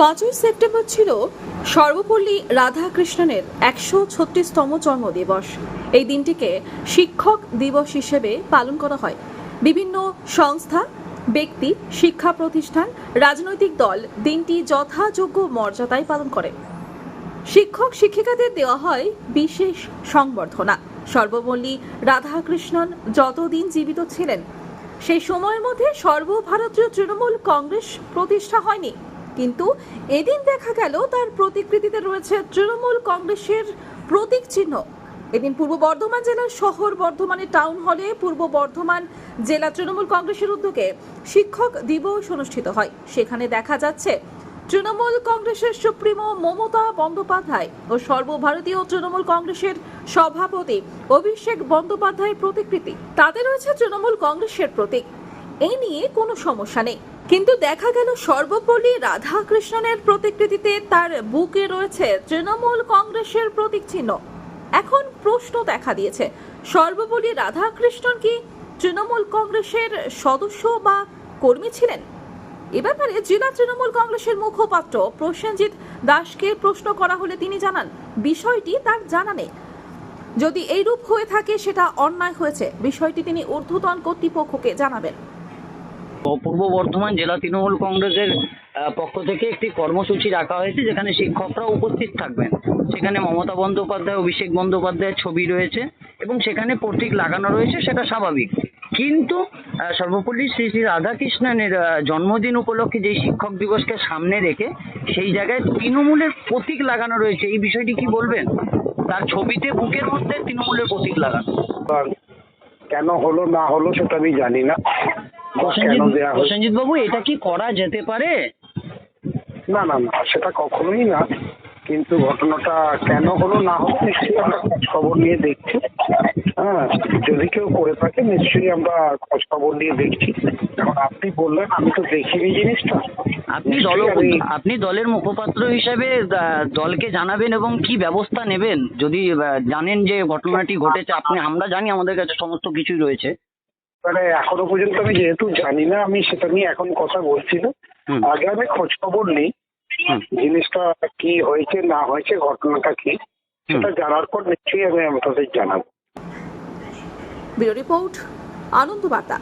পাঁচই সেপ্টেম্বর ছিল সর্বপল্লী রাধাকৃষ্ণনের একশো ছত্রিশতম জন্মদিবস। এই দিনটিকে শিক্ষক দিবস হিসেবে পালন করা হয়। বিভিন্ন সংস্থা, ব্যক্তি, শিক্ষা প্রতিষ্ঠান, রাজনৈতিক দল দিনটি যথাযোগ্য মর্যাদায় পালন করে। শিক্ষক শিক্ষিকাদের দেওয়া হয় বিশেষ সংবর্ধনা। সর্বপল্লী রাধাকৃষ্ণন যতদিন জীবিত ছিলেন, সেই সময়ের মধ্যে সর্বভারতীয় তৃণমূল কংগ্রেস প্রতিষ্ঠা হয়নি। কিন্তু এদিন দেখা গেল তার প্রতিকৃতিতে রয়েছে তৃণমূল কংগ্রেসের প্রতীক চিহ্ন। এদিন পূর্ব বর্ধমান জেলার শহর বর্ধমানের টাউন হলে পূর্ব বর্ধমান জেলা তৃণমূল কংগ্রেসের উদ্যোগে শিক্ষক দিবস অনুষ্ঠিত হয়। সেখানে দেখা যাচ্ছে তৃণমূল কংগ্রেসের সুপ্রিমো মমতা বন্দ্যোপাধ্যায় ও সর্বভারতীয় তৃণমূল কংগ্রেসের সভাপতি অভিষেক বন্দ্যোপাধ্যায়ের প্রতিকৃতি। তাতে রয়েছে তৃণমূল কংগ্রেসের প্রতীক। এই নিয়ে কোনো সমস্যা নেই। কিন্তু দেখা গেল সর্বপল্লী রাধাকৃষ্ণনের প্রতিকৃতিতে তার বুকে রয়েছে তৃণমূল কংগ্রেসের প্রতীক চিহ্ন। এখন প্রশ্ন দেখা দিয়েছে, সর্বপল্লী রাধাকৃষ্ণন কি তৃণমূল কংগ্রেসের সদস্য বা কর্মী ছিলেন? এ ব্যাপারে জেলা তৃণমূল কংগ্রেসের মুখপাত্র প্রসেনজিৎ দাসকে প্রশ্ন করা হলে তিনি জানান, বিষয়টি তার জানা নেই। যদি এইরূপ হয়ে থাকে সেটা অন্যায় হয়েছে, বিষয়টি তিনি ঊর্ধ্বতন কর্তৃপক্ষকে জানাবেন। পূর্ব বর্ধমান জেলা তৃণমূল কংগ্রেসের পক্ষ থেকে একটি কর্মসূচি রাখা হয়েছে যেখানে শিক্ষকরা উপস্থিত থাকবেন। সেখানে মমতা বন্দ্যোপাধ্যায় অভিষেক বন্দ্যোপাধ্যায়ের ছবি রয়েছে এবং সেখানে প্রতীক লাগানো রয়েছে সেটা স্বাভাবিক। কিন্তু আহ, সর্বপল্লী শ্রী শ্রী রাধাকৃষ্ণনের জন্মদিন উপলক্ষে যেই শিক্ষক দিবসকে সামনে রেখে সেই জায়গায় তৃণমূলের প্রতীক লাগানো রয়েছে এই বিষয়টি কি বলবেন? তার ছবিতে বুকের মধ্যে তৃণমূলের প্রতীক লাগানো। কেন হলো না হলো সেটা আমি জানি না। প্রসেনজিৎ বাবু এটা কি করা যেতে পারে? না না না সেটা কখনোই না কিন্তু ঘটনাটা কেন হলো না হলো নিশ্চয়ই আমরা খবর নিয়ে দেখছি। হ্যাঁ যদি কেউ করে থাকে নিশ্চয়ই আমরা খোঁজ খবর নিয়ে দেখছি। এখন আপনি বললেন আমি তো দেখিনি জিনিসটা। আপনি দল আপনি দলের মুখপাত্র হিসাবে দলকে জানাবেন এবং কি ব্যবস্থা নেবেন? যদি জানেন যে ঘটনাটি ঘটেছে আপনি আমরা জানি আমাদের কাছে সমস্ত কিছুই রয়েছে। মানে এখনও পর্যন্ত আমি যেহেতু জানি না আমি সেটা নিয়ে এখন কথা বলছি না। আগে আমি খোঁজ খবর নিই জিনিসটা কি হয়েছে না হয়েছে ঘটনাটা কি সেটা জানার পর নিশ্চয়ই আমি আপনাদের জানাব। ব্যুরো রিপোর্ট আনন্দ বার্তা